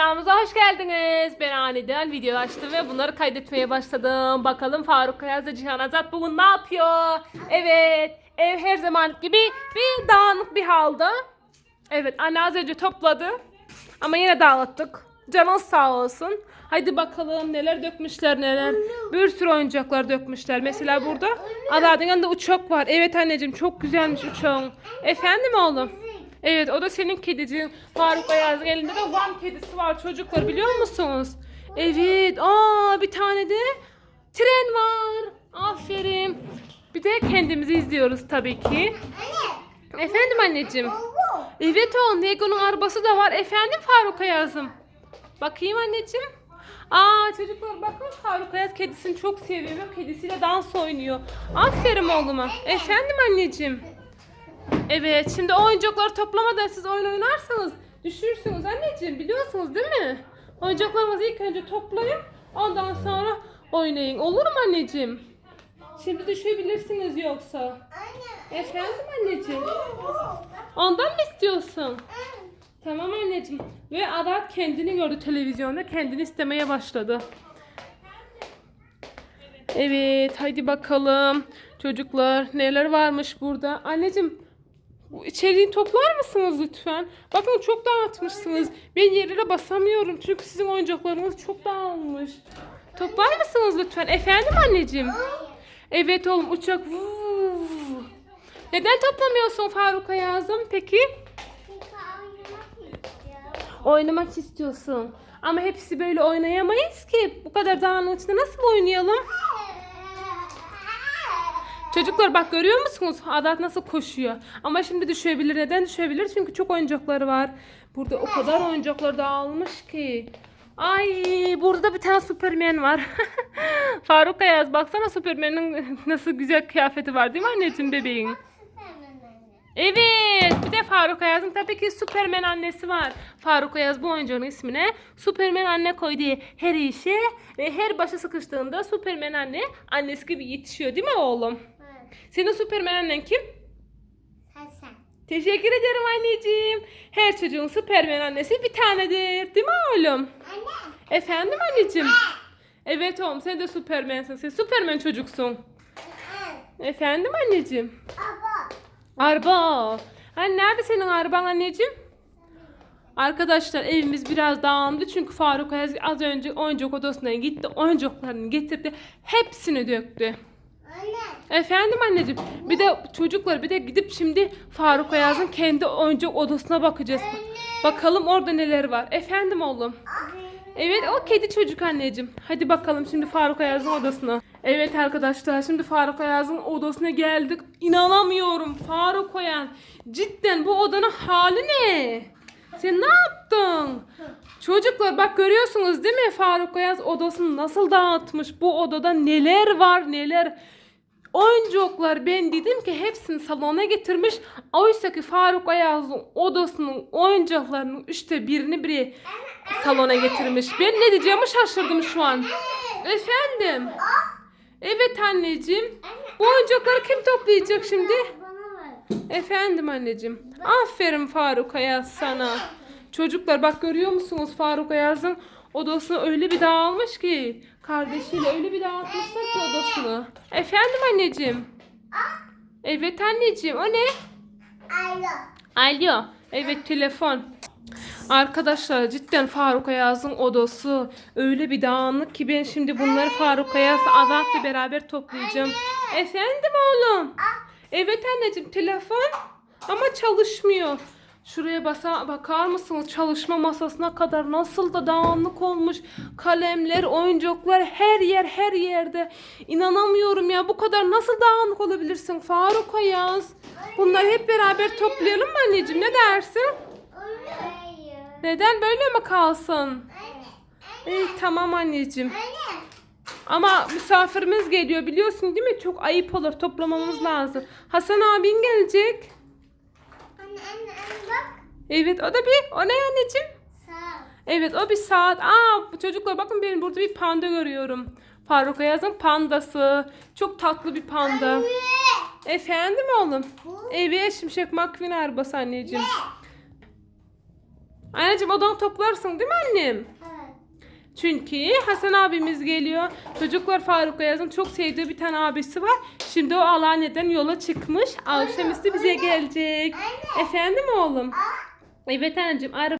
Kanalımıza hoş geldiniz. Ben aniden video açtım ve bunları kaydetmeye başladım. Bakalım Faruk Kayaz ve Cihan Azat bugün ne yapıyor? Evet, ev her zaman gibi bir dağınık bir halde. Evet, anne az önce topladı. Ama yine dağıttık. Canın sağ olsun. Haydi bakalım neler dökmüşler neler. Bir sürü oyuncaklar dökmüşler. Mesela burada Aladin yanında uçak var. Evet anneciğim çok güzelmiş uçağın. Efendim oğlum? Evet o da senin kediciğin. Faruk Ayaz'ın elinde de Van kedisi var çocuklar biliyor musunuz? Evet. Aa bir tane de tren var. Aferin. Bir de kendimizi izliyoruz tabii ki. Efendim anneciğim. Evet o Nego'nun arabası da var. Efendim Faruk Ayaz'ım. Bakayım anneciğim. Aa çocuklar bakın Faruk Ayaz kedisini çok seviyor kedisiyle dans oynuyor. Aferin oğluma. Efendim anneciğim. Evet şimdi o oyuncakları toplamadan siz oyun oynarsanız düşürsünüz anneciğim biliyorsunuz değil mi? Oyuncaklarınızı ilk önce toplayın ondan sonra oynayın olur mu anneciğim? Şimdi düşebilirsiniz yoksa. Efendim anneciğim? Ondan mı istiyorsun? Tamam anneciğim. Ve Adat kendini gördü televizyonda kendini istemeye başladı. Evet hadi bakalım. Çocuklar neler varmış burada. Anneciğim içeriği toplar mısınız lütfen? Bakın çok dağıtmışsınız. Ben yerlere basamıyorum çünkü sizin oyuncaklarınız çok dağılmış. Toplar mısınız lütfen? Efendim anneciğim? Evet oğlum uçak. Vuv. Neden toplamıyorsun Faruk Ayaz'ım peki? Oynamak istiyorsun. Ama hepsi böyle oynayamayız ki. Bu kadar dağınık içinde nasıl oynayalım? Çocuklar bak görüyor musunuz? Adat nasıl koşuyor. Ama şimdi düşebilir. Neden düşebilir? Çünkü çok oyuncakları var. Burada o kadar oyuncaklar dağılmış ki. Ay burada bir tane Superman var. Faruk Ayaz baksana Superman'in nasıl güzel kıyafeti var değil mi anneciğim bebeğin? Evet bir de Faruk Ayaz'ın tabii ki Superman annesi var. Faruk Ayaz bu oyuncağın ismine Superman anne koydu her işe ve her başı sıkıştığında Superman anne annesi gibi yetişiyor değil mi oğlum? Senin Superman annen kim? Teşekkür ederim anneciğim. Her çocuğun Superman annesi bir tanedir. Değil mi oğlum? Efendim anneciğim? Evet oğlum sen de Superman'sin. Sen Superman çocuksun. Efendim anneciğim? Araba. Hani nerede senin araban anneciğim? Arkadaşlar evimiz biraz dağındı çünkü Faruk az önce oyuncak odasına gitti. Oyuncaklarını getirdi. Hepsini döktü. Efendim anneciğim. Bir de çocuklar bir de gidip şimdi Faruk Ayaz'ın kendi oyuncak odasına bakacağız. Bakalım orada neler var. Efendim oğlum. Evet o kedi çocuk anneciğim. Hadi bakalım şimdi Faruk Ayaz'ın odasına. Evet arkadaşlar şimdi Faruk Ayaz'ın odasına geldik. İnanamıyorum Faruk Ayaz. Cidden bu odanın hali ne? Sen ne yaptın? Çocuklar bak görüyorsunuz değil mi Faruk Ayaz odasını nasıl dağıtmış? Bu odada neler var neler. Oyuncaklar ben dedim ki hepsini salona getirmiş. Oysa ki Faruk Ayaz'ın odasının oyuncaklarının üçte birini biri salona getirmiş. Ben ne diyeceğimi şaşırdım şu an. Efendim? Evet anneciğim. Bu oyuncakları kim toplayacak şimdi? Efendim anneciğim. Aferin Faruk Ayaz sana. Çocuklar bak görüyor musunuz Faruk Ayaz'ın odası öyle bir dağılmış ki. Kardeşiyle öyle bir dağıtmışlar ki odasını. Efendim anneciğim. Evet anneciğim o ne? Alo. Evet telefon. Arkadaşlar cidden Faruk Ayaz'ın odası öyle bir dağınık ki ben şimdi bunları Faruk Ayaz Azat'la beraber toplayacağım. Efendim oğlum. Evet anneciğim telefon ama çalışmıyor. Şuraya basa, bakar mısınız çalışma masasına kadar nasıl da dağınık olmuş. Kalemler, oyuncaklar her yer her yerde. İnanamıyorum ya bu kadar nasıl dağınık olabilirsin Faruk Ayaz. Bunları hep beraber toplayalım mı anneciğim ne dersin? Neden böyle mi kalsın? İyi tamam anneciğim. Ama misafirimiz geliyor biliyorsun değil mi? Çok ayıp olur toplamamız lazım. Hasan abin gelecek. Evet o da bir. O ne anneciğim? Evet o bir saat. Aa bu çocuklar bakın benim burada bir panda görüyorum. Faruk Ayaz'ın pandası. Çok tatlı bir panda. Efendim oğlum? Evet Şimşek McQueen arabası anneciğim. Anneciğim odanı toplarsın değil mi annem? Evet. Çünkü Hasan abimiz geliyor. Çocuklar Faruk Ayaz'ın çok sevdiği bir tane abisi var. Şimdi o Alanya'dan yola çıkmış. Akşamüstü bize gelecek. Efendim oğlum? Evet anneciğim. Araba